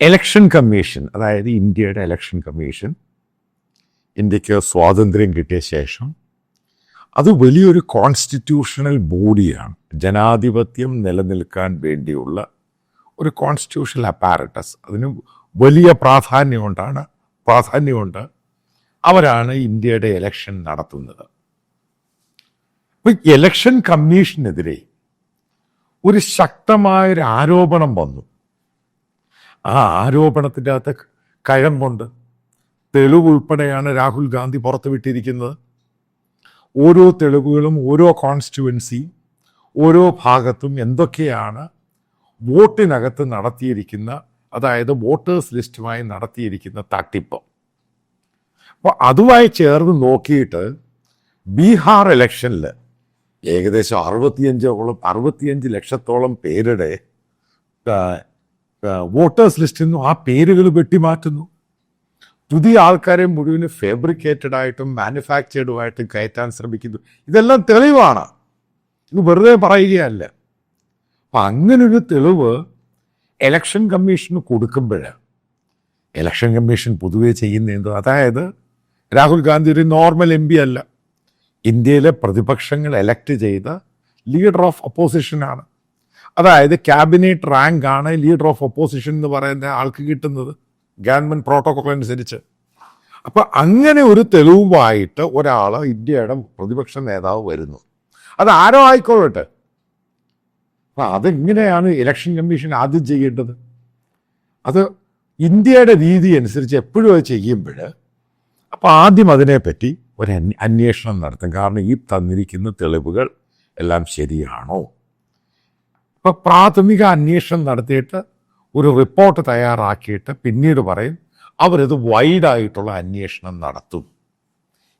Election commission അതായത് ഇന്ത്യയുടെ election commission ഇന്ത്യയ്ക്ക് സ്വാതന്ത്ര്യം കിട്ടിയ ശേഷം അത് വലിയൊരു കോൺസ്റ്റിറ്റ്യൂഷണൽ ബോഡിയാണ് ജനാധിപത്യം നിലനിൽക്കാൻ വേണ്ടിയുള്ള ഒരു കോൺസ്റ്റിറ്റ്യൂഷണൽ അപ്പാരറ്റസ് അതിന് വലിയ പ്രാധാന്യമുണ്ടാണ്. പ്രാധാന്യമുണ്ട്. അവരാണ് ഇന്ത്യയുടെ ഇലക്ഷൻ നടത്തുന്നത്. അപ്പൊ ഇലക്ഷൻ കമ്മീഷനെതിരെ ഒരു ശക്തമായൊരു ആരോപണം വന്നു. ആ ആരോപണത്തിന്റെ അകത്ത് കഴമ്പുണ്ട് തെളിവ് ഉൾപ്പെടെയാണ് രാഹുൽ ഗാന്ധി പുറത്തുവിട്ടിരിക്കുന്നത് ഓരോ തെളിവുകളും ഓരോ കോൺസ്റ്റുവൻസി ഓരോ ഭാഗത്തും എന്തൊക്കെയാണ് വോട്ടിനകത്ത് നടത്തിയിരിക്കുന്ന അതായത് വോട്ടേഴ്സ് ലിസ്റ്റുമായി നടത്തിയിരിക്കുന്ന തട്ടിപ്പ്. അപ്പോൾ അതുമായി ചേർന്ന് നോക്കിയിട്ട് ബീഹാർ ഇലക്ഷനിൽ ഏകദേശം അറുപത്തിയഞ്ചോളം അറുപത്തിയഞ്ച് ലക്ഷത്തോളം പേരുടെ വോട്ടേഴ്സ് ലിസ്റ്റിൽ നിന്നും ആ പേരുകൾ വെട്ടിമാറ്റുന്നു പുതിയ ആൾക്കാരെ മുഴുവൻ ഫാബ്രിക്കേറ്റഡ് ആയിട്ടും മാനുഫാക്ചേർഡുമായിട്ടും കയറ്റാൻ ശ്രമിക്കുന്നു. ഇതെല്ലാം തെളിവാണ്. ഇത് വെറുതെ പറയുകയല്ല. അപ്പം അങ്ങനൊരു തെളിവ് ഇലക്ഷൻ കമ്മീഷന് കൊടുക്കുമ്പോൾ ഇലക്ഷൻ കമ്മീഷൻ പൊതുവേ ചെയ്യുന്ന എന്തോ? അതായത് രാഹുൽ ഗാന്ധി ഒരു നോർമൽ എം പി അല്ല. ഇന്ത്യയിലെ പ്രതിപക്ഷങ്ങൾ എലക്ട് ചെയ്ത ലീഡർ ഓഫ് ഒപ്പോസിഷനാണ് അതായത് ക്യാബിനറ്റ് റാങ്ക് ആണ് ലീഡർ ഓഫ് ഒപ്പോസിഷൻ എന്ന് പറയുന്ന ആൾക്ക് കിട്ടുന്നത് ഗവൺമെന്റ് പ്രോട്ടോകോൾ അനുസരിച്ച്. അപ്പൊ അങ്ങനെ ഒരു തെളിവുമായിട്ട് ഒരാൾ ഇന്ത്യയുടെ പ്രതിപക്ഷ നേതാവ് വരുന്നു. അത് ആരോ ആയിക്കോളട്ടെ അപ്പൊ അതെങ്ങനെയാണ് ഇലക്ഷൻ കമ്മീഷൻ ആദ്യം ചെയ്യേണ്ടത്? അത് ഇന്ത്യയുടെ രീതി അനുസരിച്ച് എപ്പോഴും അത് ചെയ്യുമ്പോൾ അപ്പോൾ ആദ്യം അതിനെപ്പറ്റി ഒരു അന്വേഷണം നടത്തും. കാരണം ഈ തന്നിരിക്കുന്ന തെളിവുകൾ എല്ലാം ശരിയാണോ? അപ്പോൾ പ്രാഥമിക അന്വേഷണം നടത്തിയിട്ട് ഒരു റിപ്പോർട്ട് തയ്യാറാക്കിയിട്ട് പിന്നീട് പറയും അവരത് വൈഡായിട്ടുള്ള അന്വേഷണം നടത്തും.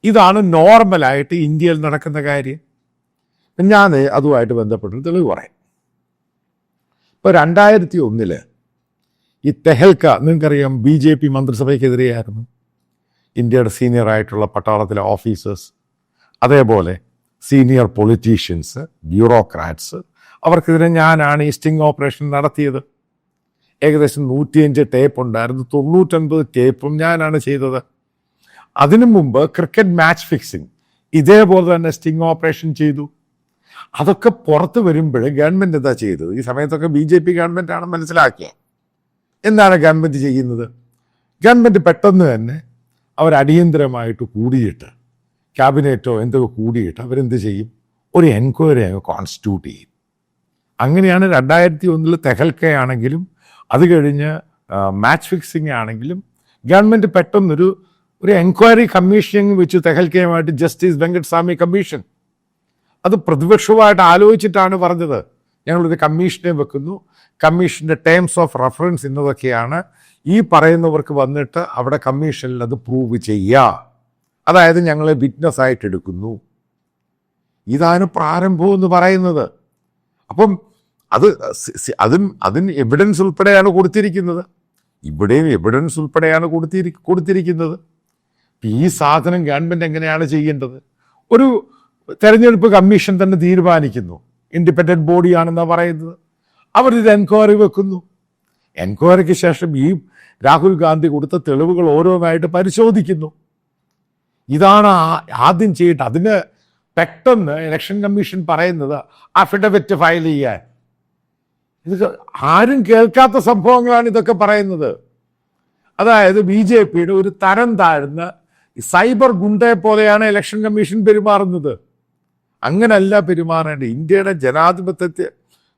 ഇതാണ് നോർമലായിട്ട് ഇന്ത്യയിൽ നടക്കുന്ന കാര്യം. ഞാൻ അതുമായിട്ട് ബന്ധപ്പെട്ട് തെളിവ് പറയാം. ഇപ്പോൾ രണ്ടായിരത്തി ഒന്നിൽ ഈ തെഹൽക്ക നിങ്ങൾക്കറിയാം ബി ജെ പി മന്ത്രിസഭയ്ക്കെതിരെയായിരുന്നു. ഇന്ത്യയുടെ സീനിയർ ആയിട്ടുള്ള പട്ടാളത്തിലെ ഓഫീസേഴ്സ് അതേപോലെ സീനിയർ പൊളിറ്റീഷ്യൻസ് ബ്യൂറോക്രാറ്റ്സ് അവർക്കെതിരെ ഞാനാണ് ഈ സ്റ്റിംഗ് ഓപ്പറേഷൻ നടത്തിയത്. ഏകദേശം നൂറ്റിയഞ്ച് ടേപ്പ് ഉണ്ടായിരുന്നു. തൊണ്ണൂറ്റൊൻപത് ടേപ്പും ഞാനാണ് ചെയ്തത്. അതിനു മുമ്പ് ക്രിക്കറ്റ് മാച്ച് ഫിക്സിംഗ് ഇതേപോലെ തന്നെ സ്റ്റിംഗ് ഓപ്പറേഷൻ ചെയ്തു. അതൊക്കെ പുറത്ത് വരുമ്പോൾ ഗവൺമെന്റ് എന്താ ചെയ്തത്? ഈ സമയത്തൊക്കെ ബി ജെ പി ഗവൺമെന്റ് ആണ് മനസ്സിലാക്കിയത് എന്താണ് ഗവൺമെന്റ് ചെയ്യുന്നത്? ഗവൺമെന്റ് പെട്ടെന്ന് തന്നെ അവർ അടിയന്തരമായിട്ട് കൂടിയിട്ട് ക്യാബിനറ്റോ എന്തോ കൂടിയിട്ട് അവരെന്ത് ചെയ്യും? ഒരു എൻക്വയറി അങ്ങ് കോൺസ്റ്റിറ്റ്യൂട്ട് ചെയ്യും. അങ്ങനെയാണ് രണ്ടായിരത്തി ഒന്നിൽ തെഹൽക്കയാണെങ്കിലും അത് കഴിഞ്ഞ് മാച്ച് ഫിക്സിംഗ് ആണെങ്കിലും ഗവൺമെന്റ് പെട്ടെന്നൊരു ഒരു എൻക്വയറി കമ്മീഷൻ വെച്ച് തെഹൽക്കയുമായിട്ട് ജസ്റ്റിസ് വെങ്കട്ട് സ്വാമി കമ്മീഷൻ അത് പ്രതിപക്ഷവുമായിട്ട് ആലോചിച്ചിട്ടാണ് പറഞ്ഞത്. ഞങ്ങളൊരു കമ്മീഷനെ വെക്കുന്നു. കമ്മീഷന്റെ ടേംസ് ഓഫ് റെഫറൻസ് ഇന്നതൊക്കെയാണ്. ഈ പറയുന്നവർക്ക് വന്നിട്ട് അവിടെ കമ്മീഷനിൽ അത് പ്രൂവ് ചെയ്യുക അതായത് ഞങ്ങളെ വിറ്റ്നസ് ആയിട്ട് എടുക്കുന്നു. ഇതാണ് പ്രാരംഭം എന്ന് പറയുന്നത്. അപ്പം അത് അതും അതിന് എവിഡൻസ് ഉൾപ്പെടെയാണ് കൊടുത്തിരിക്കുന്നത്. ഇവിടെയും എവിഡൻസ് ഉൾപ്പെടെയാണ് കൊടുത്തിരി കൊടുത്തിരിക്കുന്നത്. ഈ സാധനം ഗവൺമെന്റ് എങ്ങനെയാണ് ചെയ്യേണ്ടത്? ഒരു തെരഞ്ഞെടുപ്പ് കമ്മീഷൻ തന്നെ തീരുമാനിക്കുന്നു. ഇൻഡിപെൻഡന്റ് ബോഡിയാണെന്നാണ് പറയുന്നത്. അവർ ഇത് എൻക്വയറി വെക്കുന്നു. എൻക്വയറിക്ക് ശേഷം ഈ രാഹുൽ ഗാന്ധി കൊടുത്ത തെളിവുകൾ ഓരോന്നായിട്ട് പരിശോധിക്കുന്നു. ഇതാണ് ആദ്യം ചെയ്യേണ്ടത് അതിന് പെട്ടെന്ന് ഇലക്ഷൻ കമ്മീഷൻ പറയുന്നത് അഫിഡവിറ്റ് ഫയൽ ചെയ്യാൻ. ഇത് ആരും കേൾക്കാത്ത സംഭവങ്ങളാണ് ഇതൊക്കെ പറയുന്നത്. അതായത് ബി ജെ പിയുടെ ഒരു തരം താഴ്ന്ന സൈബർ ഗുണ്ടയെ പോലെയാണ് ഇലക്ഷൻ കമ്മീഷൻ പെരുമാറുന്നത്. അങ്ങനല്ല പെരുമാറേണ്ടത്. ഇന്ത്യയുടെ ജനാധിപത്യത്തെ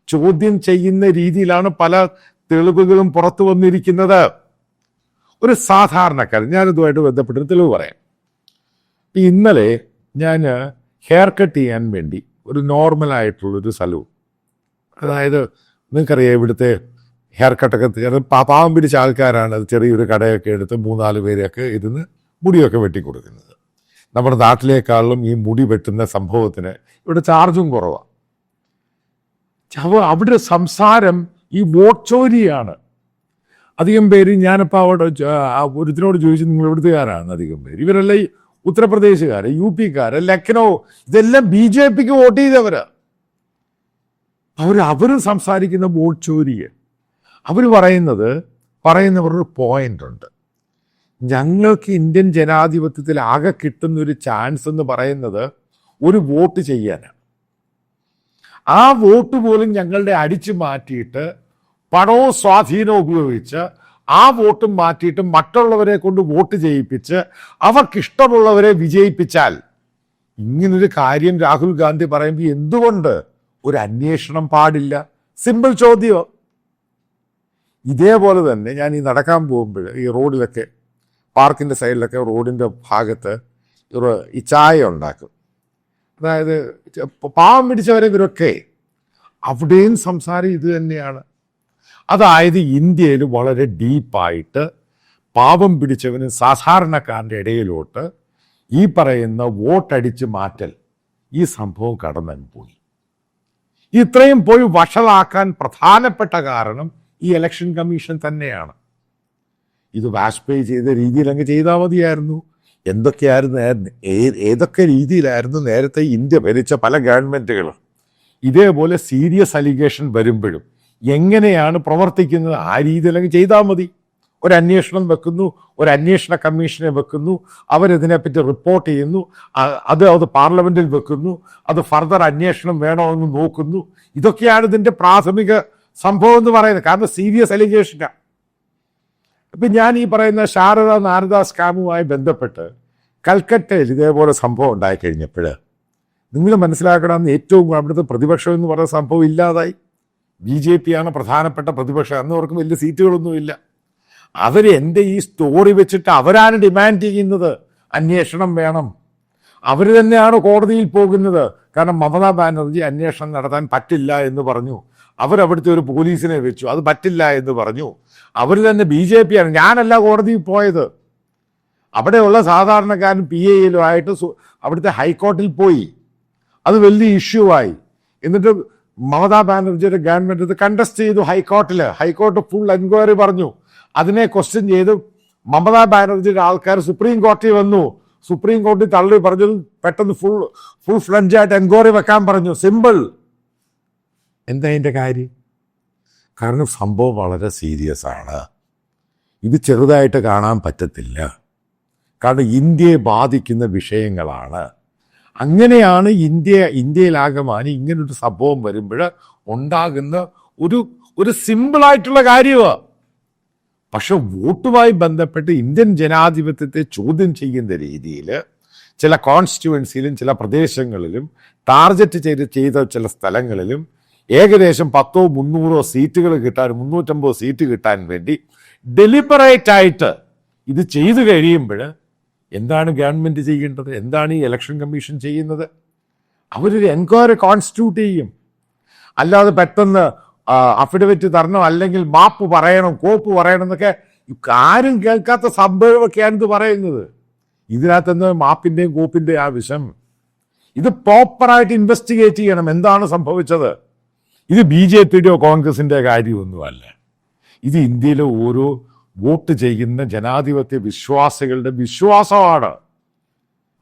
ചോദ്യം ചെയ്യുന്ന രീതിയിലാണ് പല തെളിവുകളും പുറത്തു വന്നിരിക്കുന്നത്. ഒരു സാധാരണക്കാരൻ ഞാനിതുമായിട്ട് ബന്ധപ്പെട്ടൊരു തെളിവ് പറയാം. ഇന്നലെ ഞാൻ ഹെയർ കട്ട് ചെയ്യാൻ വേണ്ടി ഒരു നോർമലായിട്ടുള്ളൊരു സ്ഥലവും. അതായത് നിങ്ങൾക്കറിയാം ഇവിടുത്തെ ഹെയർ കട്ടൊക്കെ പാവം പിടിച്ച ആൾക്കാരാണ് അത് ചെറിയൊരു കടയൊക്കെ എടുത്ത് മൂന്നാൽ പേരെയൊക്കെ ഇരുന്ന് മുടിയൊക്കെ വെട്ടിക്കൊടുക്കുന്നത്. നമ്മുടെ നാട്ടിലേക്കാളും ഈ മുടി വെട്ടുന്ന സംഭവത്തിന് ഇവിടെ ചാർജും കുറവാണ് അവിടെ സംസാരം ഈ വോട്ട് ചോരിയാണ് അധികം പേര് ഞാനിപ്പോൾ അവിടെ ഒരുത്തിനോട് ചോദിച്ചു നിങ്ങൾ എവിടുത്തുകാരാണ് അധികം പേര്. ഇവരെല്ലാം ഈ ഉത്തർപ്രദേശുകാർ യു പിക്കാർ ലക്നൗ ഇതെല്ലാം ബി ജെ പിക്ക് വോട്ട് ചെയ്തവരാ. അവർ അവർ സംസാരിക്കുന്ന വോട്ട് ചോരിയെ. അവർ പറയുന്നത് പറയുന്നവരൊരു പോയിന്റ് ഉണ്ട്. ഞങ്ങൾക്ക് ഇന്ത്യൻ ജനാധിപത്യത്തിൽ ആകെ കിട്ടുന്ന ഒരു ചാൻസ് എന്ന് പറയുന്നത് ഒരു വോട്ട് ചെയ്യാനാണ്. ആ വോട്ട് പോലും ഞങ്ങളുടെ അടിച്ചു മാറ്റിയിട്ട് പണവും സ്വാധീനവും ഉപയോഗിച്ച് ആ വോട്ടും മാറ്റിയിട്ട് മറ്റുള്ളവരെ കൊണ്ട് വോട്ട് ചെയ്യിപ്പിച്ച് അവർക്കിഷ്ടമുള്ളവരെ വിജയിപ്പിച്ചാൽ ഇങ്ങനൊരു കാര്യം രാഹുൽ ഗാന്ധി പറയുമ്പോൾ എന്തുകൊണ്ട് ഒരു അന്വേഷണം പാടില്ല? സിമ്പിൾ ചോദ്യം. ഇതേപോലെ തന്നെ ഞാൻ ഈ നടക്കാൻ പോകുമ്പോൾ ഈ റോഡിലൊക്കെ പാർക്കിന്റെ സൈഡിലൊക്കെ റോഡിന്റെ ഭാഗത്ത് ഈ ചായ ഉണ്ടാക്കും. അതായത് പാവം പിടിച്ചവരെ ഇവരൊക്കെ അവിടെയും സംസാരം ഇത് തന്നെയാണ്. അതായത് ഇന്ത്യയിൽ വളരെ ഡീപ്പായിട്ട് പാവം പിടിച്ചവന് സാധാരണക്കാരന്റെ ഇടയിലോട്ട് ഈ പറയുന്ന വോട്ടടിച്ച് മാറ്റൽ ഈ സംഭവം കടന്നു പോയി. ഇത്രയും പോയി വഷളാക്കാൻ പ്രധാനപ്പെട്ട കാരണം ഈ ഇലക്ഷൻ കമ്മീഷൻ തന്നെയാണ്. ഇത് വാജ്പേയി ചെയ്ത രീതിയിൽ അങ്ങ് ചെയ്താൽ മതിയായിരുന്നു. എന്തൊക്കെയായിരുന്നു ഏതൊക്കെ രീതിയിലായിരുന്നു നേരത്തെ ഇന്ത്യ ഭരിച്ച പല ഗവൺമെന്റുകളും ഇതേപോലെ സീരിയസ് അലിഗേഷൻ വരുമ്പോഴും എങ്ങനെയാണ് പ്രവർത്തിക്കുന്നത്? ആ രീതിയിൽ അങ്ങ് ചെയ്താൽ മതി. ഒരു അന്വേഷണം വെക്കുന്നു ഒരു അന്വേഷണ കമ്മീഷനെ വെക്കുന്നു അവരിതിനെപ്പറ്റി റിപ്പോർട്ട് ചെയ്യുന്നു അത് അത് പാർലമെന്റിൽ വെക്കുന്നു അത് ഫർദർ അന്വേഷണം വേണമെന്ന് നോക്കുന്നു. ഇതൊക്കെയാണ് ഇതിന്റെ പ്രാഥമിക സംഭവം എന്ന് പറയുന്നത്. കാരണം സീരിയസ് അലിഗേഷനാണ് ഇപ്പൊ ഞാൻ ഈ പറയുന്ന ശാരദ നാരദ സ്കാമുമായി ബന്ധപ്പെട്ട് കൽക്കട്ടയിൽ ഇതേപോലെ സംഭവം ഉണ്ടായി കഴിഞ്ഞപ്പോൾ നിങ്ങൾ മനസ്സിലാക്കണമെന്ന് ഏറ്റവും അവിടുത്തെ പ്രതിപക്ഷം എന്ന് പറയുന്ന സംഭവം ഇല്ലാതായി. ബി ജെ പി ആണ് പ്രധാനപ്പെട്ട പ്രതിപക്ഷം അന്ന് അവർക്ക് വലിയ സീറ്റുകളൊന്നുമില്ല. അവർ എന്റെ ഈ സ്റ്റോറി വെച്ചിട്ട് അവരാണ് ഡിമാൻഡ് ചെയ്യുന്നത്. അന്വേഷണം വേണം. അവർ തന്നെയാണ് കോടതിയിൽ പോകുന്നത്. കാരണം മമതാ ബാനർജി അന്വേഷണം നടത്താൻ പറ്റില്ല എന്ന് പറഞ്ഞു. അവരവിടുത്തെ ഒരു പോലീസിനെ വെച്ചു. അത് പറ്റില്ല എന്ന് പറഞ്ഞു. അവർ തന്നെ ബി ജെ പി ആണ് ഞാനല്ല കോടതിയിൽ പോയത്. അവിടെയുള്ള സാധാരണക്കാരൻ പി എയിലും ആയിട്ട് അവിടുത്തെ ഹൈക്കോർട്ടിൽ പോയി. അത് വലിയ ഇഷ്യൂ ആയി. എന്നിട്ട് മമതാ ബാനർജിയുടെ ഗവൺമെന്റ് ഇത് കണ്ടസ്റ്റ് ചെയ്തു ഹൈക്കോർട്ടിൽ ഹൈക്കോർട്ട് ഫുൾ എൻക്വയറി പറഞ്ഞു. അതിനെ ക്വസ്റ്റ്യൻ ചെയ്ത്. മമതാ ബാനർജിയുടെ ആൾക്കാർ സുപ്രീം കോടതി വന്നു. സുപ്രീം കോടതി തള്ളി പറഞ്ഞു. പെട്ടെന്ന് ഫുൾ ഫുൾ ഫ്ലഞ്ചായിട്ട് എൻക്വയറി വെക്കാൻ പറഞ്ഞു. സിമ്പിൾ എന്താ അതിന്റെ കാര്യം? കാരണം സംഭവം വളരെ സീരിയസ് ആണ്. ഇത് ചെറുതായിട്ട് കാണാൻ പറ്റത്തില്ല. കാരണം ഇന്ത്യയെ ബാധിക്കുന്ന വിഷയങ്ങളാണ്. അങ്ങനെയാണ് ഇന്ത്യ ഇന്ത്യയിലാകമാനം ഇങ്ങനൊരു സംഭവം വരുമ്പോൾ ഉണ്ടാകുന്ന ഒരു ഒരു സിമ്പിളായിട്ടുള്ള കാര്യമാണ് പക്ഷെ വോട്ടുമായി ബന്ധപ്പെട്ട് ഇന്ത്യൻ ജനാധിപത്യത്തെ ചോദ്യം ചെയ്യുന്ന രീതിയിൽ ചില കോൺസ്റ്റിറ്റ്യുവൻസിയിലും ചില പ്രദേശങ്ങളിലും ടാർഗറ്റ് ചെയ്ത് ചെയ്ത ചില സ്ഥലങ്ങളിലും ഏകദേശം പത്തോ മുന്നൂറോ സീറ്റുകൾ കിട്ടാൻ മുന്നൂറ്റമ്പത് സീറ്റ് കിട്ടാൻ വേണ്ടി ഡെലിബറേറ്റ് ആയിട്ട് ഇത് ചെയ്തു കഴിയുമ്പോൾ എന്താണ് ഗവൺമെന്റ് ചെയ്യേണ്ടത്? എന്താണ് ഈ ഇലക്ഷൻ കമ്മീഷൻ ചെയ്യുന്നത്? അവരൊരു എൻക്വയറി കോൺസ്റ്റിറ്റ്യൂട്ട് ചെയ്യും. അല്ലാതെ പെട്ടെന്ന് അഫിഡവിറ്റ് തരണം അല്ലെങ്കിൽ മാപ്പ് പറയണം കോപ്പ് പറയണം എന്നൊക്കെ ആരും കേൾക്കാത്ത സംഭവമൊക്കെയാണ് ഇത് പറയുന്നത്. ഇതിനകത്ത് എന്താ മാപ്പിന്റെയും കോപ്പിന്റെയും ആ വിഷം? ഇത് പ്രോപ്പറായിട്ട് ഇൻവെസ്റ്റിഗേറ്റ് ചെയ്യണം. എന്താണ് സംഭവിച്ചത്? ഇത് ബി ജെ പിയുടെയോ കോൺഗ്രസിന്റെ കാര്യമൊന്നുമല്ല. ഇത് ഇന്ത്യയിലെ ഓരോ വോട്ട് ചെയ്യുന്ന ജനാധിപത്യ വിശ്വാസികളുടെ വിശ്വാസമാണ്.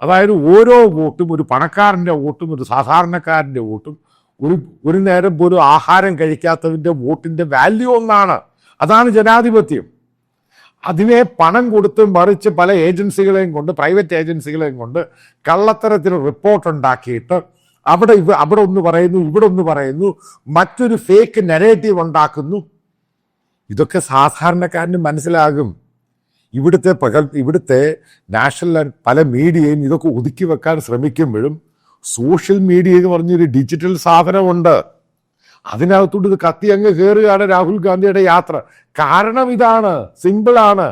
അതായത് ഓരോ വോട്ടും ഒരു പണക്കാരന്റെ വോട്ടും ഒരു സാധാരണക്കാരന്റെ വോട്ടും ഒരു ഒരു നേരം പോലും ആഹാരം കഴിക്കാത്തതിന്റെ വോട്ടിന്റെ വാല്യൂ ഒന്നാണ്. അതാണ് ജനാധിപത്യം. അതിനെ പണം കൊടുത്ത് മറിച്ച് പല ഏജൻസികളെയും കൊണ്ട് പ്രൈവറ്റ് ഏജൻസികളെയും കൊണ്ട് കള്ളത്തരത്തിൽ റിപ്പോർട്ട് ഉണ്ടാക്കിയിട്ട് അവിടെ അവിടെ ഒന്ന് പറയുന്നു ഇവിടെ ഒന്ന് പറയുന്നു മറ്റൊരു ഫേക്ക് നെറേറ്റീവ് ഉണ്ടാക്കുന്നു. ഇതൊക്കെ സാധാരണക്കാരന് മനസ്സിലാകും. ഇവിടുത്തെ പകൽ ഇവിടുത്തെ നാഷണൽ പല മീഡിയയും ഇതൊക്കെ ഒതുക്കി വെക്കാൻ ശ്രമിക്കുമ്പോഴും സോഷ്യൽ മീഡിയ എന്ന് പറഞ്ഞൊരു ഡിജിറ്റൽ സാധനമുണ്ട്. അതിനകത്തോട്ട് ഇത് കത്തി അങ്ങ് കയറുകയാണ് രാഹുൽ ഗാന്ധിയുടെ യാത്ര. കാരണം ഇതാണ് സിമ്പിളാണ്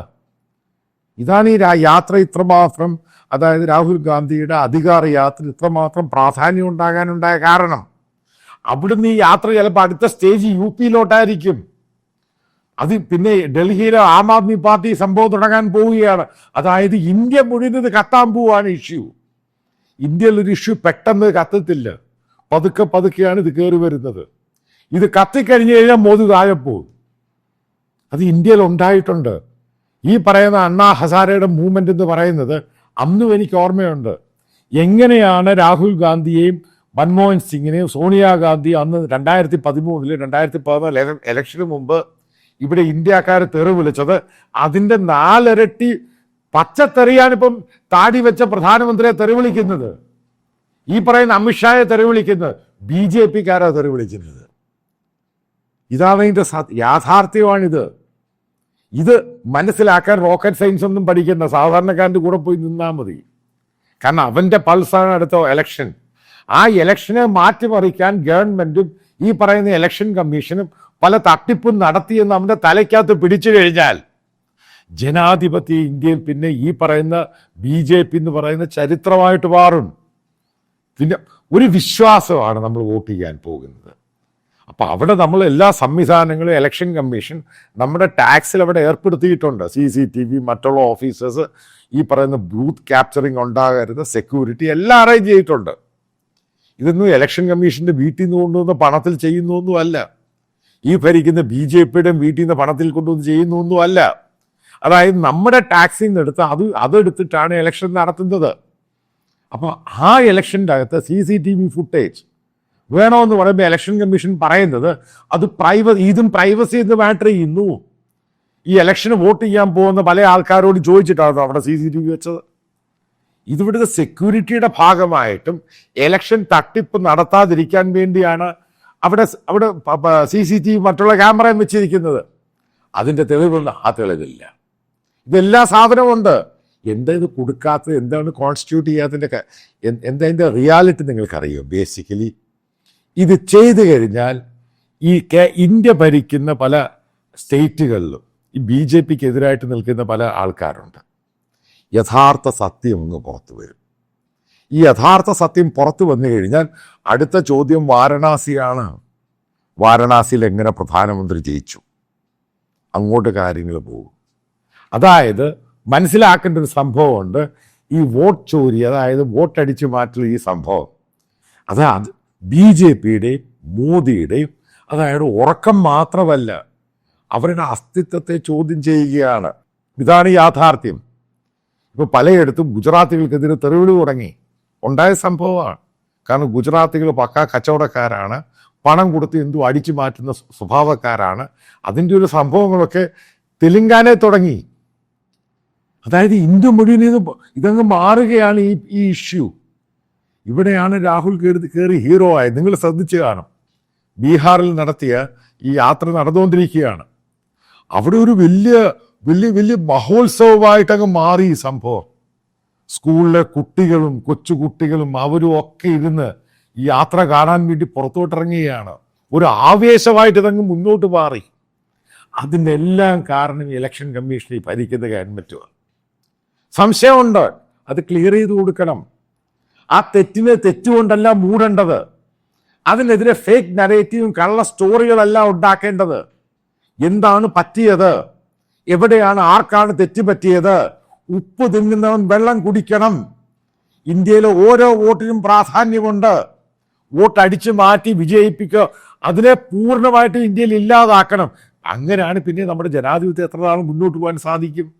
ഇതാണ് ഈ യാത്ര ഇത്രമാത്രം അതായത് രാഹുൽ ഗാന്ധിയുടെ അധികാര യാത്ര ഇത്രമാത്രം പ്രാധാന്യം ഉണ്ടാകാനുണ്ടായ കാരണം. അവിടുന്ന് ഈ യാത്ര ചിലപ്പോൾ അടുത്ത സ്റ്റേജ് യു പിയിലോട്ടായിരിക്കും അത് പിന്നെ ഡൽഹിയിലെ ആം ആദ്മി പാർട്ടി സംഭവം തുടങ്ങാൻ പോവുകയാണ്. അതായത് ഇന്ത്യ മുഴുവൻ ഇത് കത്താൻ പോവാണ് ഇഷ്യൂ. ഇന്ത്യയിൽ ഒരു ഇഷ്യൂ പെട്ടെന്ന് കത്തത്തില്ല. പതുക്കെ പതുക്കെയാണ് ഇത് കയറി വരുന്നത്. ഇത് കത്തിക്കഴിഞ്ഞു കഴിഞ്ഞാൽ മോദി താഴെ പോകും. അത് ഇന്ത്യയിൽ ഉണ്ടായിട്ടുണ്ട്. ഈ പറയുന്ന അണ്ണാ ഹസാരയുടെ മൂവ്മെന്റ് എന്ന് പറയുന്നത് അന്നും എനിക്ക് ഓർമ്മയുണ്ട്. എങ്ങനെയാണ് രാഹുൽ ഗാന്ധിയെയും മൻമോഹൻ സിംഗിനെയും സോണിയാഗാന്ധി അന്ന് രണ്ടായിരത്തി പതിമൂന്നിൽ രണ്ടായിരത്തി പതിനാല് ഇലക്ഷന് മുമ്പ് ഇവിടെ ഇന്ത്യക്കാർ തെറി വിളിച്ചത് അതിന്റെ നാലിരട്ടി പച്ചത്തെറിയാണ് ഇപ്പം താടി വെച്ച പ്രധാനമന്ത്രിയെ തെറി വിളിക്കുന്നത്. ഈ പറയുന്ന അമിത്ഷായെ തെറി വിളിക്കുന്നത്. ബി ജെ പിക്കാരാ തെറി വിളിക്കുന്നത്. ഇതാണ് ഇതിന്റെ യാഥാർത്ഥ്യമാണിത്. ഇത് മനസ്സിലാക്കാൻ റോക്കറ്റ് സയൻസ് ഒന്നും പഠിക്കേണ്ട. സാധാരണക്കാരന്റെ കൂടെ പോയി നിന്നാൽ മതി. കാരണം അവന്റെ പൾസാണ് അടുത്ത എലക്ഷൻ ആ ഇലക്ഷനെ മാറ്റിമറിക്കാൻ ഗവൺമെന്റും ഈ പറയുന്ന ഇലക്ഷൻ കമ്മീഷനും പല തട്ടിപ്പും നടത്തിയെന്ന് അവന്റെ തലയ്ക്കകത്ത് പിടിച്ചു കഴിഞ്ഞാൽ ജനാധിപത്യ ഇന്ത്യയിൽ പിന്നെ ഈ പറയുന്ന ബി ജെ പി എന്ന് പറയുന്ന ചരിത്രമായിട്ട് മാറും. പിന്നെ ഒരു വിശ്വാസമാണ് നമ്മൾ വോട്ട് ചെയ്യാൻ പോകുന്നത്. അപ്പൊ അവിടെ നമ്മൾ എല്ലാ സംവിധാനങ്ങളും ഇലക്ഷൻ കമ്മീഷൻ നമ്മുടെ ടാക്സിൽ അവിടെ ഏർപ്പെടുത്തിയിട്ടുണ്ട്. സി സി ടി വി മറ്റുള്ള ഓഫീസേഴ്സ് ഈ പറയുന്ന ബൂത്ത് ക്യാപ്ചറിങ് ഉണ്ടാകരുത് സെക്യൂരിറ്റി എല്ലാം അറേഞ്ച് ചെയ്തിട്ടുണ്ട്. ഇതൊന്നും ഇലക്ഷൻ കമ്മീഷന്റെ വീട്ടിൽ നിന്ന് കൊണ്ടുവന്ന പണത്തിൽ ചെയ്യുന്നൊന്നും അല്ല. ഈ ഭരിക്കുന്ന ബി ജെ പിയുടെ വീട്ടിൽ നിന്ന് പണത്തിൽ കൊണ്ടുവന്ന് ചെയ്യുന്നൊന്നും അല്ല. അതായത് നമ്മുടെ ടാക്സിൽ നിന്ന് എടുത്ത് അത് അതെടുത്തിട്ടാണ് ഇലക്ഷൻ നടത്തുന്നത്. അപ്പോൾ ആ ഇലക്ഷന്റെ അകത്ത് C C T V footage വേണമെന്ന് പറയുമ്പോൾ ഇലക്ഷൻ കമ്മീഷൻ പറയുന്നത് അത് പ്രൈവ ഇതും പ്രൈവസി എന്ന് മാറ്റർ ചെയ്യുന്നു. ഈ ഇലക്ഷന് വോട്ട് ചെയ്യാൻ പോകുന്ന പല ആൾക്കാരോട് ചോദിച്ചിട്ടാണ് അവിടെ സി സി ടി വി വെച്ചത്. ഇതിവിടുത്തെ സെക്യൂരിറ്റിയുടെ ഭാഗമായിട്ടും ഇലക്ഷൻ തട്ടിപ്പ് നടത്താതിരിക്കാൻ വേണ്ടിയാണ് അവിടെ അവിടെ സി സി ടി വി മറ്റുള്ള ക്യാമറയും വെച്ചിരിക്കുന്നത്. അതിന്റെ തെളിവൊന്നും ആ തെളിവില്ല. ഇതെല്ലാ സാധനവും ഉണ്ട്. എന്താ ഇത് കൊടുക്കാത്തത്? എന്താണ് കോൺസ്റ്റിറ്റ്യൂട്ട് ചെയ്യാത്തതിന്റെ എന്ത് ഇതിന്റെ റിയാലിറ്റി നിങ്ങൾക്കറിയോ? ബേസിക്കലി ഇത് ചെയ്തു കഴിഞ്ഞാൽ ഈ ഇന്ത്യ ഭരിക്കുന്ന പല സ്റ്റേറ്റുകളിലും ഈ ബി ജെ പിക്ക് എതിരായിട്ട് നിൽക്കുന്ന പല ആൾക്കാരുണ്ട്. യഥാർത്ഥ സത്യം ഒന്ന് പുറത്തു വരും. ഈ യഥാർത്ഥ സത്യം പുറത്തു വന്നു കഴിഞ്ഞാൽ അടുത്ത ചോദ്യം വാരണാസിയാണ്. വാരണാസിയിൽ എങ്ങനെ പ്രധാനമന്ത്രി ജയിച്ചു? അങ്ങോട്ട് കാര്യങ്ങൾ പോകും. അതായത് മനസ്സിലാക്കേണ്ട ഒരു സംഭവമുണ്ട്. ഈ വോട്ട് ചോരി അതായത് വോട്ടടിച്ചു മാറ്റൽ ഈ സംഭവം. അത് ബി ജെ പിയുടെയും മോദിയുടെയും അതായത് ഉറക്കം മാത്രമല്ല അവരുടെ അസ്തിത്വത്തെ ചോദ്യം ചെയ്യുകയാണ്. ഇതാണ് യാഥാർത്ഥ്യം. ഇപ്പോൾ പലയിടത്തും ഗുജറാത്തികൾക്കെതിരെ തെറിവിളി തുടങ്ങി. ഉണ്ടായ സംഭവമാണ്. കാരണം ഗുജറാത്തികൾ പക്കാ കച്ചവടക്കാരാണ്. പണം കൊടുത്ത് എന്തു അടിച്ചു മാറ്റുന്ന സ്വഭാവക്കാരാണ്. അതിന്റെ ഒരു സംഭവങ്ങളൊക്കെ തെലുങ്കാനെ തുടങ്ങി. അതായത് ഇന്ത്യ മുഴുവൻ ഇത് ഇതങ്ങ് മാറുകയാണ് ഈ ഈ ഇഷ്യൂ. ഇവിടെയാണ് രാഹുൽ കയറി കയറി ഹീറോ ആയത്. നിങ്ങൾ ശ്രദ്ധിച്ചു കാണും. ബീഹാറിൽ നടത്തിയ ഈ യാത്ര നടന്നുകൊണ്ടിരിക്കുകയാണ്. അവിടെ ഒരു വലിയ വലിയ വലിയ മഹോത്സവമായിട്ടങ്ങ് മാറി ഈ സംഭവം. സ്കൂളിലെ കുട്ടികളും കൊച്ചുകുട്ടികളും അവരും ഒക്കെ ഇരുന്ന് ഈ യാത്ര കാണാൻ വേണ്ടി പുറത്തോട്ടിറങ്ങുകയാണ്. ഒരു ആവേശമായിട്ട് ഇതങ്ങ് മുന്നോട്ട് മാറി. അതിനെല്ലാം കാരണം ഇലക്ഷൻ കമ്മീഷൻ കമ്മീഷനിൽ ഭരിക്കുന്ന ഗവൺമെന്റുമാണ് സംശയമുണ്ട്? അത് ക്ലിയർ ചെയ്ത് കൊടുക്കണം. ആ തെറ്റിനെ തെറ്റുകൊണ്ടല്ല മൂടേണ്ടത്. അതിനെതിരെ ഫേക്ക് നരേറ്റീവും കള്ള സ്റ്റോറികളല്ല ഉണ്ടാക്കേണ്ടത്. എന്താണ് പറ്റിയത്? എവിടെയാണ് ആർക്കാണ് തെറ്റ് പറ്റിയത്? ഉപ്പ് തിന്നുന്നവൻ വെള്ളം കുടിക്കണം. ഇന്ത്യയിലെ ഓരോ വോട്ടിനും പ്രാധാന്യമുണ്ട്. വോട്ട് അടിച്ചു മാറ്റി വിജയിപ്പിക്കുക. അതിനെ പൂർണമായിട്ട് ഇന്ത്യയിൽ ഇല്ലാതാക്കണം. അങ്ങനെയാണ് പിന്നെ നമ്മുടെ ജനാധിപത്യം എത്ര നാൾ മുന്നോട്ട് പോകാൻ സാധിക്കും?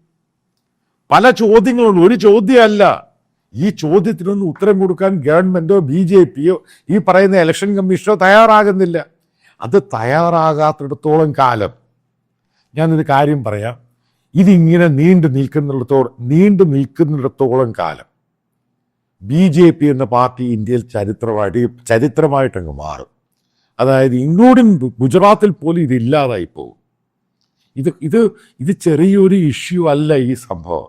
പല ചോദ്യങ്ങളുണ്ട്. ഒരു ചോദ്യമല്ല. ഈ ചോദ്യത്തിനൊന്നും ഉത്തരം കൊടുക്കാൻ ഗവൺമെന്റോ ബി ജെ പിയോ ഈ പറയുന്ന ഇലക്ഷൻ കമ്മീഷനോ തയ്യാറാകുന്നില്ല. അത് തയ്യാറാകാത്തിടത്തോളം കാലം. ഞാനൊരു കാര്യം പറയാം. ഇതിങ്ങനെ നീണ്ടു നിൽക്കുന്നിടത്തോളം നീണ്ടു നിൽക്കുന്നിടത്തോളം കാലം ബി ജെ പി എന്ന പാർട്ടി ഇന്ത്യയിൽ ചരിത്രമായിട്ട് ചരിത്രമായിട്ടങ്ങ് മാറും. അതായത് ഇൻക്ലൂഡിങ് ഗുജറാത്തിൽ പോലും ഇതില്ലാതായി പോകും. ഇത് ഇത് ഇത് ചെറിയൊരു ഇഷ്യൂ അല്ല ഈ സംഭവം.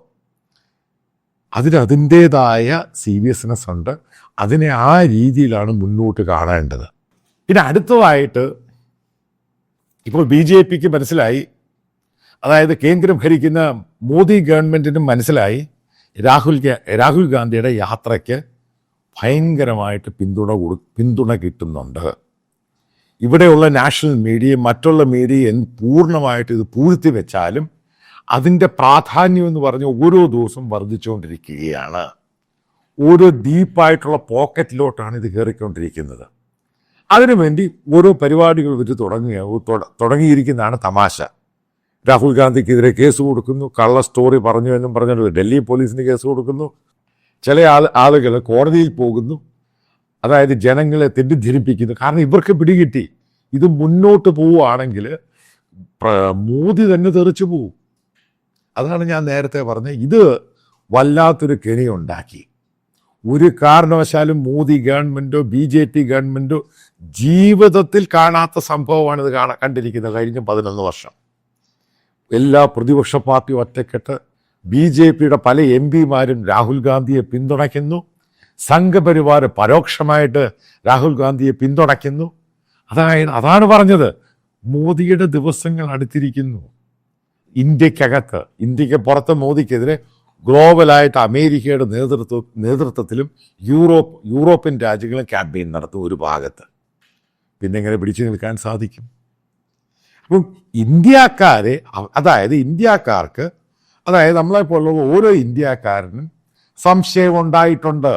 അതിന് അതിന്റേതായ സീരിയസ്നെസ് ഉണ്ട്. അതിനെ ആ രീതിയിലാണ് മുന്നോട്ട് കാണേണ്ടത്. പിന്നെ അടുത്തതായിട്ട് ഇപ്പോൾ ബി ജെ പിക്ക് മനസ്സിലായി അതായത് കേന്ദ്രം ഭരിക്കുന്ന മോദി ഗവൺമെന്റിനും മനസ്സിലായി രാഹുൽ രാഹുൽ ഗാന്ധിയുടെ യാത്രയ്ക്ക് ഭയങ്കരമായിട്ട് പിന്തുണ കൊടു പിന്തുണ കിട്ടുന്നുണ്ട്. ഇവിടെയുള്ള നാഷണൽ മീഡിയയും മറ്റുള്ള മീഡിയയും പൂർണമായിട്ട് ഇത് പൂഴ്ത്തി വെച്ചാലും അതിന്റെ പ്രാധാന്യം എന്ന് പറഞ്ഞ് ഓരോ ദിവസവും വർദ്ധിച്ചുകൊണ്ടിരിക്കുകയാണ്. ഓരോ ഡീപ്പായിട്ടുള്ള പോക്കറ്റിലോട്ടാണ് ഇത് കയറിക്കൊണ്ടിരിക്കുന്നത്. അതിനുവേണ്ടി ഓരോ പരിപാടികൾ ഇവർ തുടങ്ങുക തുട- തുടങ്ങിയിരിക്കുന്നതാണ് തമാശ. രാഹുൽ ഗാന്ധിക്കെതിരെ കേസ് കൊടുക്കുന്നു. കള്ള സ്റ്റോറി പറഞ്ഞു എന്നും പറഞ്ഞിട്ട് ഡൽഹി പോലീസിന് കേസ് കൊടുക്കുന്നു. ചില ആൾ ആളുകൾ കോടതിയിൽ പോകുന്നു. അതായത് ജനങ്ങളെ തെറ്റിദ്ധരിപ്പിക്കുന്നു. കാരണം ഇവർക്ക് പിടികിട്ടി. ഇത് മുന്നോട്ട് പോവുകയാണെങ്കിൽ മോദി തന്നെ തെറിച്ചു പോവും. അതാണ് ഞാൻ നേരത്തെ പറഞ്ഞത്. ഇത് വല്ലാത്തൊരു കെണി ഉണ്ടാക്കി ഒരു കാരണവശാലും മോദി ഗവൺമെന്റോ ബി ജെ പി ഗവൺമെന്റോ ജീവിതത്തിൽ കാണാത്ത സംഭവമാണ് ഇത് കാണാൻ കണ്ടിരിക്കുന്നത് കഴിഞ്ഞ പതിനൊന്ന് വർഷം. എല്ലാ പ്രതിപക്ഷ പാർട്ടി ഒറ്റക്കെട്ട് ബി ജെ പിയുടെ പല എം പിമാരും രാഹുൽ ഗാന്ധിയെ പിന്തുണയ്ക്കുന്നു. സംഘപരിവാർ പരോക്ഷമായിട്ട് രാഹുൽ ഗാന്ധിയെ പിന്തുണയ്ക്കുന്നു. അതായത് അതാണ് പറഞ്ഞത്. മോദിയുടെ ദിവസങ്ങൾ അടുത്തിരിക്കുന്നു. ഇന്ത്യക്കകത്ത് ഇന്ത്യയ്ക്ക് പുറത്ത് മോദിക്കെതിരെ ഗ്ലോബലായിട്ട് അമേരിക്കയുടെ നേതൃത്വ നേതൃത്വത്തിലും യൂറോപ്പ് യൂറോപ്യൻ രാജ്യങ്ങളും ക്യാമ്പയിൻ നടത്തും ഒരു ഭാഗത്ത്. പിന്നെ എങ്ങനെ പിടിച്ചു നിൽക്കാൻ സാധിക്കും? അപ്പം ഇന്ത്യക്കാരെ അതായത് ഇന്ത്യക്കാർക്ക് അതായത് നമ്മളെപ്പോലുള്ള ഓരോ ഇന്ത്യക്കാരനും സംശയം ഉണ്ടായിട്ടുണ്ട്.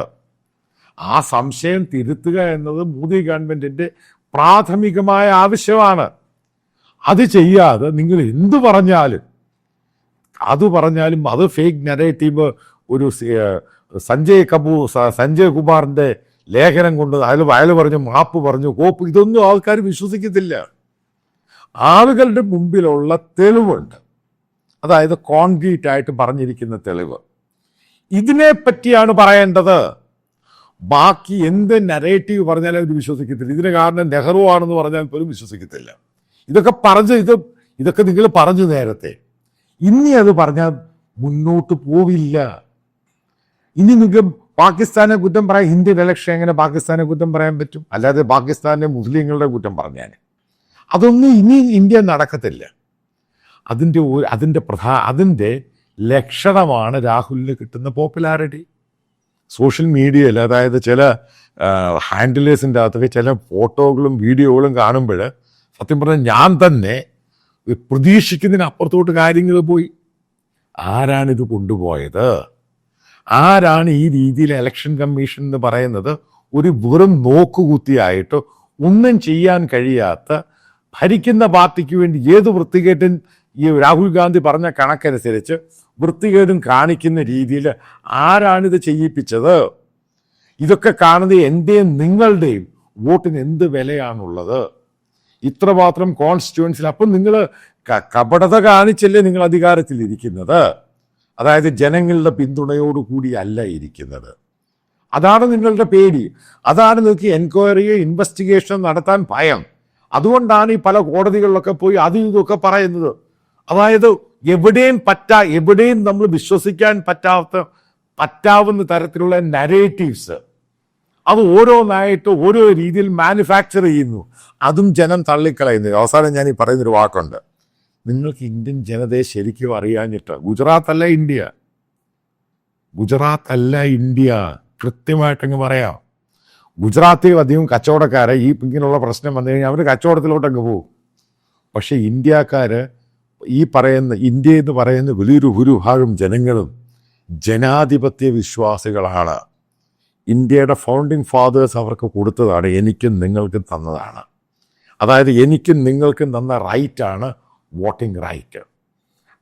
ആ സംശയം തിരുത്തുക എന്നത് മോദി ഗവൺമെന്റിന്റെ പ്രാഥമികമായ ആവശ്യമാണ്. അത് ചെയ്യാതെ നിങ്ങൾ എന്തു പറഞ്ഞാലും അത് പറഞ്ഞാലും അത് ഫേക്ക് നെറേറ്റീവ് ഒരു സഞ്ജയ് കപൂർ സഞ്ജയ് കുമാറിന്റെ ലേഖനം കൊണ്ട് അയാൾ അയാൾ പറഞ്ഞു മാപ്പ് പറഞ്ഞു കോപ്പ് ഇതൊന്നും ആൾക്കാർ വിശ്വസിക്കത്തില്ല. ആളുകളുടെ മുമ്പിലുള്ള തെളിവുണ്ട്. അതായത് കോൺക്രീറ്റ് ആയിട്ട് പറഞ്ഞിരിക്കുന്ന തെളിവ്. ഇതിനെ പറ്റിയാണ് പറയേണ്ടത്. ബാക്കി എന്ത് നരേറ്റീവ് പറഞ്ഞാലും അവർ വിശ്വസിക്കത്തില്ല. ഇതിന് കാരണം നെഹ്റു ആണെന്ന് പറഞ്ഞാൽ പോലും വിശ്വസിക്കത്തില്ല. ഇതൊക്കെ പറഞ്ഞ് ഇത് ഇതൊക്കെ നിങ്ങൾ പറഞ്ഞു നേരത്തെ. ഇനി അത് പറഞ്ഞാൽ മുന്നോട്ട് പോവില്ല. ഇനി നിങ്ങൾക്ക് പാകിസ്ഥാനെ കുറ്റം പറയാം ഇന്ത്യൻ ഇലക്ഷൻ എങ്ങനെ പാകിസ്ഥാനെ കുറ്റം പറയാൻ പറ്റും? അല്ലാതെ പാകിസ്ഥാനിലെ മുസ്ലിങ്ങളുടെ കുറ്റം പറഞ്ഞാൽ. അതൊന്നും ഇനി ഇന്ത്യ നടക്കത്തില്ല. അതിന്റെ ഒരു അതിന്റെ പ്രധാ അതിന്റെ ലക്ഷണമാണ് രാഹുലിന് കിട്ടുന്ന പോപ്പുലാരിറ്റി. സോഷ്യൽ മീഡിയയിൽ അതായത് ചില ഹാൻഡിലേഴ്സിന്റെ അകത്തൊക്കെ ചില ഫോട്ടോകളും വീഡിയോകളും കാണുമ്പോൾ സത്യം പറഞ്ഞാൽ ഞാൻ തന്നെ പ്രതീക്ഷിക്കുന്നതിനപ്പുറത്തോട്ട് കാര്യങ്ങൾ പോയി. ആരാണിത് കൊണ്ടുപോയത്? ആരാണ് ഈ രീതിയിൽ ഇലക്ഷൻ കമ്മീഷൻ എന്ന് പറയുന്നത്? ഒരു വെറും നോക്കുകുത്തിയായിട്ട് ഒന്നും ചെയ്യാൻ കഴിയാത്ത ഭരിക്കുന്ന പാർട്ടിക്ക് വേണ്ടി ഏത് വൃത്തികേട്ടും ഈ രാഹുൽ ഗാന്ധി പറഞ്ഞ കണക്കനുസരിച്ച് വൃത്തികേടും കാണിക്കുന്ന രീതിയിൽ ആരാണിത് ചെയ്യിപ്പിച്ചത്? ഇതൊക്കെ കാണുന്നത് എന്റെയും നിങ്ങളുടെയും വോട്ടിന് എന്ത് വിലയാണുള്ളത്? ഇത്രമാത്രം കോൺസ്റ്റിറ്റ്യുവൻസിൽ അപ്പം നിങ്ങൾ കപടത കാണിച്ചല്ലേ നിങ്ങൾ അധികാരത്തിലിരിക്കുന്നത് അതായത് ജനങ്ങളുടെ പിന്തുണയോടുകൂടി അല്ല ഇരിക്കുന്നത്. അതാണ് നിങ്ങളുടെ പേടി. അതാണ് നിങ്ങൾക്ക് എൻക്വയറിയോ ഇൻവെസ്റ്റിഗേഷൻ നടത്താൻ ഭയം. അതുകൊണ്ടാണ് ഈ പല കോടതികളിലൊക്കെ പോയി അത് ഇതൊക്കെ പറയുന്നത്. അതായത് എവിടെയും പറ്റാ എവിടെയും നമ്മൾ വിശ്വസിക്കാൻ പറ്റാത്ത പറ്റാവുന്ന തരത്തിലുള്ള നരേറ്റീവ്സ് അത് ഓരോന്നായിട്ട് ഓരോ രീതിയിൽ മാനുഫാക്ചർ ചെയ്യുന്നു. അതും ജനം തള്ളിക്കളയുന്നു. അവസാനം ഞാൻ ഈ പറയുന്നൊരു വാക്കുണ്ട്. നിങ്ങൾക്ക് ഇന്ത്യൻ ജനതയെ ശരിക്കും അറിയാഞ്ഞിട്ട് ഗുജറാത്ത് അല്ല ഇന്ത്യ. ഗുജറാത്ത് അല്ല ഇന്ത്യ. കൃത്യമായിട്ടങ്ങ് പറയാം. ഗുജറാത്തിൽ അധികം കച്ചവടക്കാരെ ഈ ഇങ്ങനെയുള്ള പ്രശ്നം വന്നു കഴിഞ്ഞാൽ അവർ കച്ചവടത്തിലോട്ടങ്ങ് പോകും. പക്ഷേ ഇന്ത്യക്കാർ ഈ പറയുന്ന ഇന്ത്യ എന്ന് പറയുന്ന വലിയൊരു ഭൂരിഭാഗം ജനങ്ങളും ജനാധിപത്യ വിശ്വാസികളാണ്. ഇന്ത്യയുടെ ഫൗണ്ടിങ് ഫാദേഴ്സ് അവർക്ക് കൊടുത്തതാണ് എനിക്കും നിങ്ങൾക്കും തന്നതാണ്. അതായത് എനിക്കും നിങ്ങൾക്കും തന്ന റൈറ്റാണ് വോട്ടിംഗ് റൈറ്റ്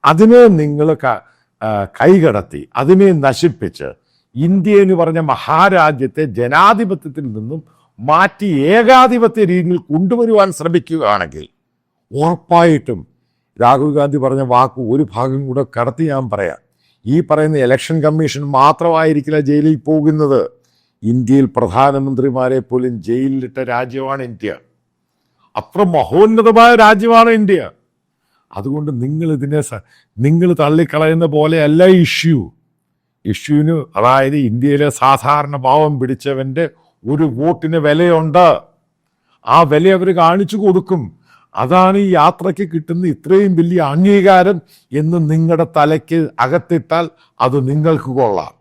അതിനെ നിങ്ങൾ കൈകടത്തി അതിനെ നശിപ്പിച്ച് ഇന്ത്യ എന്ന് പറഞ്ഞ മഹാരാജ്യത്തെ ജനാധിപത്യത്തിൽ നിന്നും മാറ്റി ഏകാധിപത്യ രീതിയിൽ കൊണ്ടുവരുവാൻ ശ്രമിക്കുകയാണെങ്കിൽ ഉറപ്പായിട്ടും രാഹുൽ ഗാന്ധി പറഞ്ഞ വാക്ക് ഒരു ഭാഗം കൂടെ കടത്തി ഞാൻ പറയാം. ഈ പറയുന്ന ഇലക്ഷൻ കമ്മീഷൻ മാത്രമായിരിക്കില്ല ജയിലിൽ പോകുന്നത്. ഇന്ത്യയിൽ പ്രധാനമന്ത്രിമാരെ പോലും ജയിലിലിട്ട രാജ്യമാണ് ഇന്ത്യ. അത്ര മഹോന്നതമായ രാജ്യമാണ് ഇന്ത്യ. അതുകൊണ്ട് നിങ്ങൾ ഇതിനെ നിങ്ങൾ തള്ളിക്കളയുന്ന പോലെയല്ല ഇഷ്യൂ. ഇഷ്യൂവിന് അതായത് ഇന്ത്യയിലെ സാധാരണ പാവം പിടിച്ചവന്റെ ഒരു വോട്ടിന് വിലയുണ്ട്. ആ വില അവർ കാണിച്ചു കൊടുക്കും. അതാണ് ഈ യാത്രയ്ക്ക് കിട്ടുന്ന ഇത്രയും വലിയ അംഗീകാരം എന്ന് നിങ്ങളുടെ തലയ്ക്ക് അകത്തിട്ടാൽ അത് നിങ്ങൾക്ക് കൊള്ളാം.